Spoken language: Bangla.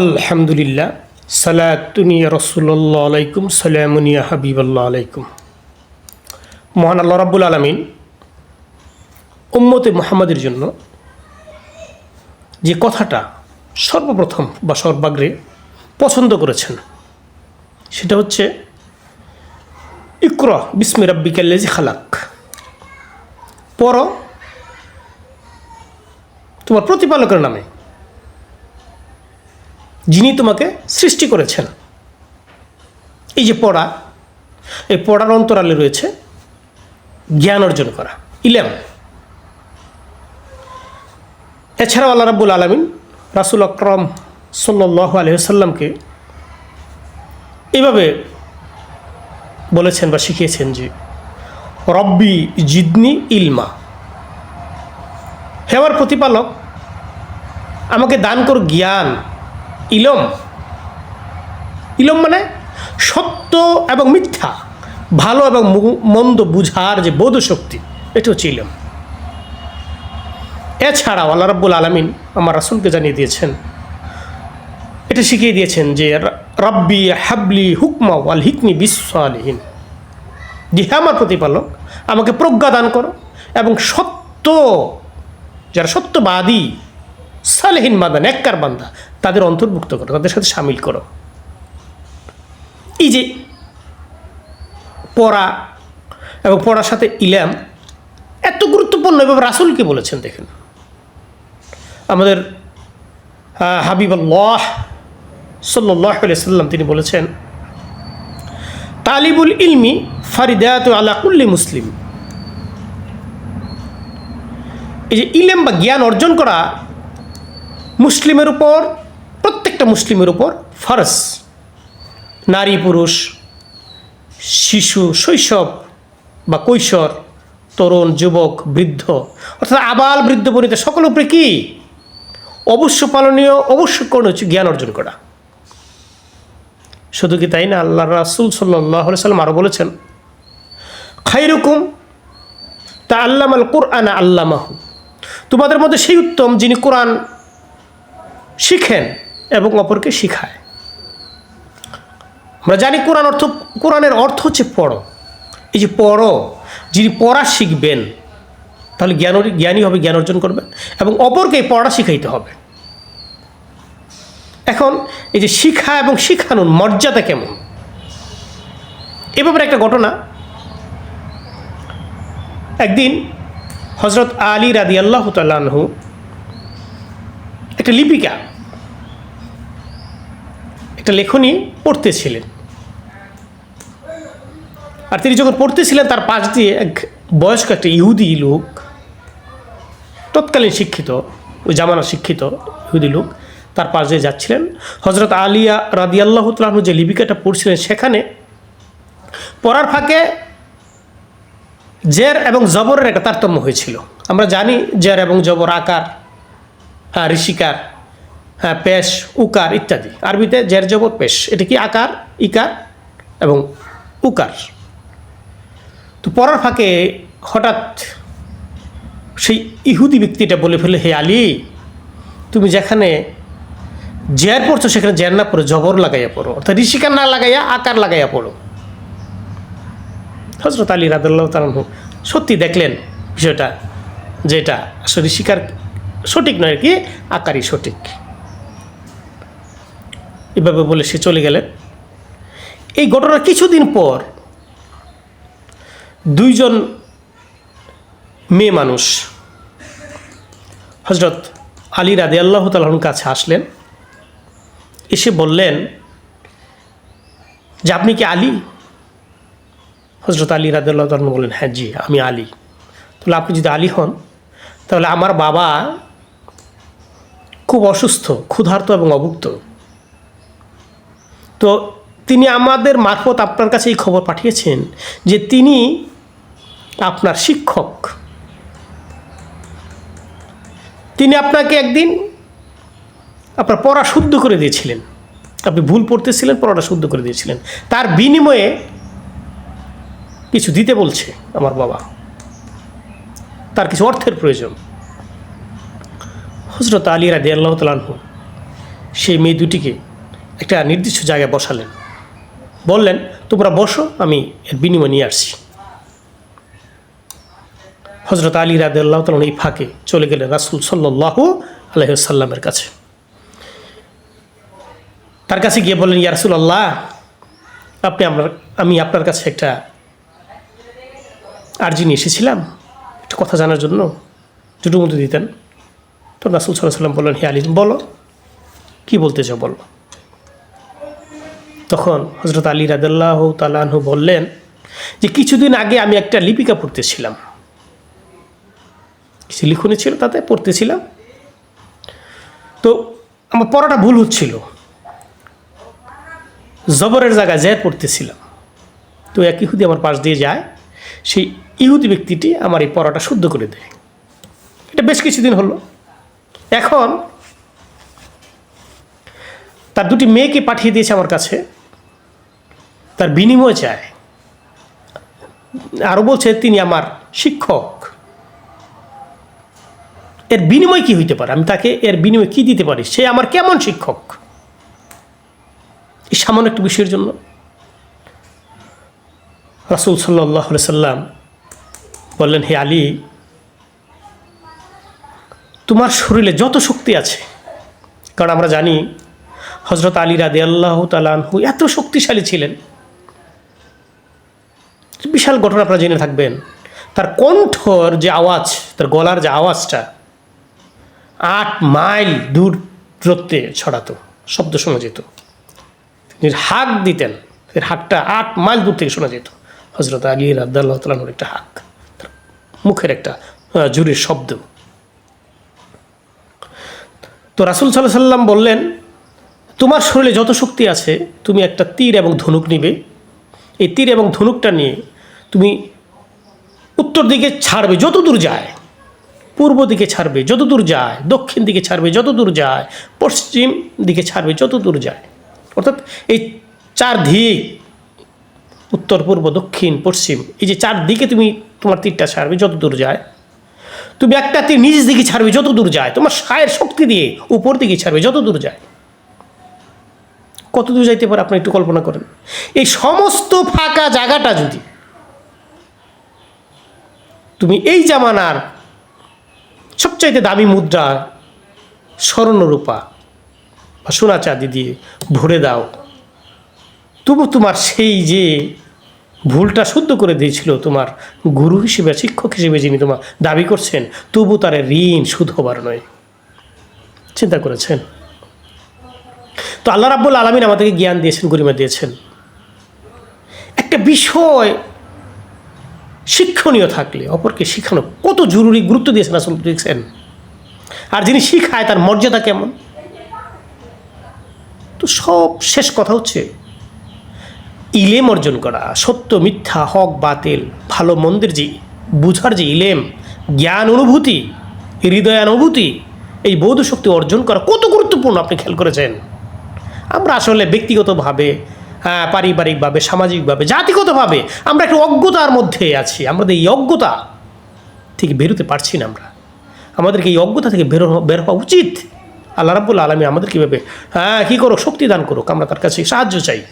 আলহামদুলিল্লাহ সালাতুনিয়া রসুল্লাহ আলাইকুম সালামুনিয়া হাবিবাল্লাহ আলাইকুম। মহান আল্লাহ রাব্বুল আলমিন উম্মতে মোহাম্মদের জন্য যে কথাটা সর্বপ্রথম বা সর্বাগ্রে পছন্দ করেছেন, সেটা হচ্ছে, ইক্র বিস্মি রাব্বিকাল্লাজি খালাক। পর তোমার প্রতিপালকের নামে। যিনি তোমাকে সৃষ্টি করেছেন। এই যে পড়া, এই পড়ার অন্তরালে রয়েছে জ্ঞান অর্জন করা, ইলেম। এছাড়াও আল্লাহ রাব্বুল আলমিন রাসুল আকরম সাল্লাহ আলহিসাল্লামকে এভাবে বলেছেন বা শিখিয়েছেন যে, রব্বি জিদনি ইলমা। হেওয়ার প্রতিপালক, আমাকে দান কর জ্ঞান। ইলম। ইলম মানে সত্য এবং মিথ্যা, ভালো এবং মন্দ বুঝার যে বোধ শক্তি এটা হচ্ছে ইলম। এছাড়াও আল্লাহ রাব্বুল আলমিন আমার রাসুলকে জানিয়ে দিয়েছেন, এটা শিখিয়ে দিয়েছেন যে রব্বি হাবলি হুকমা ওয়াল হিকনি বিশ্বআলহীন যে হ্যাঁ আমার প্রতিপালক, আমাকে প্রজ্ঞা দান করো এবং সত্য, যারা সত্যবাদী সালেহীন বান্দা, নেককার বান্দা, তাদের অন্তর্ভুক্ত করো, তাদের সাথে সামিল করো। এই যে পড়া এবং পড়ার সাথে ইলাম এত গুরুত্বপূর্ণ, এভাবে রাসুলকে বলেছেন দেখেন? আমাদের হাবিবুল্লাহ সাল্লাহ সাল্লাম তিনি বলেছেন, তালিবুল ইলমি ফারিদাত আলা কুল্লি মুসলিম। এই যে ইলেম বা জ্ঞান অর্জন করা মুসলিমের উপর, প্রত্যেকটা মুসলিমের উপর ফরজ। নারী, পুরুষ, শিশু, শৈশব বা কৈশোর, তরুণ, যুবক, বৃদ্ধ, অর্থাৎ আবাল, বৃদ্ধ, বনিতা, সকল উপরে কি? অবশ্য পালনীয় অবশ্য হচ্ছে জ্ঞান অর্জন করা। শুধু কি তাই না? আল্লাহ রাসুল সাল্লাহ সাল্লাম আরও বলেছেন খাইরুকুম তা আল্লাম আল কোরআন আল্লামাহু। তোমাদের মধ্যে সেই উত্তম যিনি কোরআন শিখেন এবং অপরকে শিখায়। আমরা জানি কোরআন অর্থ, কোরআনের অর্থ হচ্ছে পড়ো। এই যে পড়ো, যিনি পড়া শিখবেন, তাহলে জ্ঞান জ্ঞানী হবে, জ্ঞান অর্জন করবেন এবং অপরকে পড়া শিখাইতে হবে। এখন এই যে শিখা এবং শিখানোর মর্যাদা কেমন? এ ব্যাপারে একটা ঘটনা। একদিন হজরত আলী রাদি আল্লাহ তাল্লাহু একটা লিপিকা, একটা লেখনী পড়তেছিলেন। আর তিনি যখন পড়তেছিলেন, তার পাশ দিয়ে এক বয়স্ক একটা ইহুদি লোক, তৎকালীন শিক্ষিত ওই জামানা শিক্ষিত ইহুদি লোক, তার পাশ দিয়ে যাচ্ছিলেন। হজরত আলিয়া রাদি আল্লাহ তালাহু যে লিপিকাটা পড়ছিলেন, সেখানে পড়ার ফাঁকে জের এবং জবরের একটা তারতম্য হয়েছিল। আমরা জানি জের এবং জবর আকার ঋষিকার হ্যাঁ পেশ, উকার ইত্যাদি। আরবিতে জের জবর পেশ। এটা কি আকার, ইকার এবং উকার? তো পড়ার ফাঁকে হঠাৎ সেই ইহুদি ব্যক্তিটা বলে ফেলে, হে আলী, তুমি যেখানে জের পড়ছো, সেখানে জের না পড়ো, জবর লাগাইয়া পড়ো। অর্থাৎ ঋষিকার না লাগাইয়া, আকার লাগাইয়া পড়ো। হজরত আলী রাদুল্লাহ তালু সত্যি দেখলেন বিষয়টা, যেটা আসলে শিকার সঠিক নয় কি, আকারই সঠিক। এভাবে বলে সে চলে গেলেন। এই ঘটনার কিছুদিন পর দুইজন মেয়ে মানুষ হজরত আলী রাদে আল্লাহ তালন কাছে আসলেন। এসে বললেন, যে আপনি কি আলী? হজরত আলী রাদুল্লাহ তালন বললেন হ্যাঁ জি, আমি আলী। তাহলে আপনি যদি আলী হন, তাহলে আমার বাবা খুব অসুস্থ, ক্ষুধার্ত এবং অভুক্ত। তো তিনি আমাদের মারফত আপনার কাছে এই খবর পাঠিয়েছেন যে তিনি আপনার শিক্ষক। তিনি আপনাকে একদিন আপনার পড়া শুদ্ধ করে দিয়েছিলেন। আপনি ভুল পড়তেছিলেন, পড়াটা শুদ্ধ করে দিয়েছিলেন। তার বিনিময়ে কিছু দিতে বলছে আমার বাবা। তার কিছু অর্থের প্রয়োজন। হজরত আলী রাদি আল্লাহ তালাহু সেই মেয়ে দুটিকে একটা নির্দিষ্ট জায়গায় বসালেন। বললেন, তোমরা বসো, আমি এর বিনিময় নিয়ে আসছি। হজরত আলী রাদ আল্লাহ তালন এই ফাঁকে চলে গেলেন রাসুল সাল্লাহ আলহিসাল্লামের কাছে। তার কাছে গিয়ে বললেন, ইয়া রাসুল আল্লাহ আপনি আপনার আমি আপনার কাছে একটা আর্জি নিয়ে এসেছিলাম। একটা কথা জানার জন্য দুটো মতো দিতেন। তো রাসুল সাল্লাহ সাল্লাম বললেন, হে আলী বলো, কি বলতে চাও বলো? তখন হজরত আলী রাদাল্লাহ তালাহু বললেন যে, কিছুদিন আগে আমি একটা লিপিকা পড়তেছিলাম। কিছু লিখুনি ছিল তাতে, পড়তেছিলাম। তো আমার পড়াটা ভুল হচ্ছিল। জবরের জায়গায় জের পড়তেছিলাম। তো এক ইহুদি আমার পাশ দিয়ে যায়, সেই ইহুদি ব্যক্তিটি আমার এই পড়াটা শুদ্ধ করে দেয়। এটা বেশ কিছুদিন হলো। এখন তার দুটি মেয়েকে পাঠিয়ে দিয়েছে আমার কাছে। তার বিনিময় চায়। আরও বলছে, তিনি আমার শিক্ষক। এর বিনিময় কি হইতে পারে? আমি তাকে এর বিনিময় কি দিতে পারি? সে আমার কেমন শিক্ষক? এই সামান্য একটু বিষয়ের জন্য। রাসুল সাল্লাহ সাল্লাম বললেন, হে আলী তোমার শরীরে যত শক্তি আছে, কারণ আমরা জানি হজরত আলী রাদে আল্লাহ তালানহু এত শক্তিশালী ছিলেন। বিশাল ঘটনা আপনারা জেনে থাকবেন। তার কণ্ঠর যে আওয়াজ, তার গলার যে আওয়াজটা আট মাইল দূর দূরত্বে ছড়াতো, শব্দ শোনা যেত। হাক দিতেন, এর হাকটা আট মাইল দূর থেকে শোনা যেত। হজরত আলী রাদ্দাল্লাহ তালানুর একটা হাক, তার মুখের একটা জুরির শব্দ। তো রাসুল সাল্লাহ সাল্লাম বললেন, তোমার শরীরে যত শক্তি আছে, তুমি একটা তীর এবং ধনুক নিবে। এই তীর এবং ধনুকটা নিয়ে তুমি উত্তর দিকে ছাড়বে, যত দূর যায়, পূর্ব দিকে ছাড়বে, যত দূর যায়, দক্ষিণ দিকে ছাড়বে, যত দূর যায়, পশ্চিম দিকে ছাড়বে, যত দূর যায়। অর্থাৎ এই চার দিক, উত্তর, পূর্ব, দক্ষিণ, পশ্চিম, এই যে চার দিকে তুমি তোমার তীরটা ছাড়বে, যত দূর যায় তুমি একটা তীর নিজ দিকে ছাড়বে, যত দূর যায়, তোমার সায়ের শক্তি দিয়ে উপর দিকে ছাড়বে, যত দূর যায়। কত দূর যাইতে পারে, আপনি একটু কল্পনা করেন। এই সমস্ত ফাঁকা জায়গাটা যদি তুমি এই জামানার সবচাইতে দামি মুদ্রা স্বর্ণরূপা বা সোনা চাঁদি দিয়ে ভরে দাও, তবু তোমার সেই যে ভুলটা শুদ্ধ করে দিয়েছিল তোমার গুরু হিসেবে, শিক্ষক হিসেবে যিনি তোমার দাবি করছেন, তবু তার ঋণ সুদ হবার নয়। চিন্তা করেছেন? তো আল্লাহ রাব্বুল আলমিন আমাদেরকে জ্ঞান দিয়েছেন, গরিমা দিয়েছেন। একটা বিষয় শিক্ষণীয় থাকলে, অপরকে শিখানো কত জরুরি গুরুত্ব দিয়েছেন, আসল দেখছেন? আর যিনি শিখায়, তার মর্যাদা কেমন? তো সব শেষ কথা হচ্ছে ইলেম অর্জন করা, সত্য, মিথ্যা, হক, বাতিল, ভালো মন্দের যে বুঝার যে ইলেম, জ্ঞান, অনুভূতি হৃদয়ানুভূতি এই বৌদ্ধ শক্তি অর্জন করা কত গুরুত্বপূর্ণ আপনি খেয়াল করেছেন? আমরা আসলে ব্যক্তিগতভাবে পারিবারিকভাবে, সামাজিকভাবে, জাতিগতভাবে আমরা একটু অজ্ঞতার মধ্যে আছি। আমাদের এই অজ্ঞতা থেকে বেরোতে পারছি না আমরা। আমাদেরকে এই অজ্ঞতা থেকে বেরো বের হওয়া উচিত। আল্লাহ রাবুল আলমী আমাদের কীভাবে হ্যাঁ কী করো শক্তি দান করুক। আমরা তার কাছে সাহায্য চাই।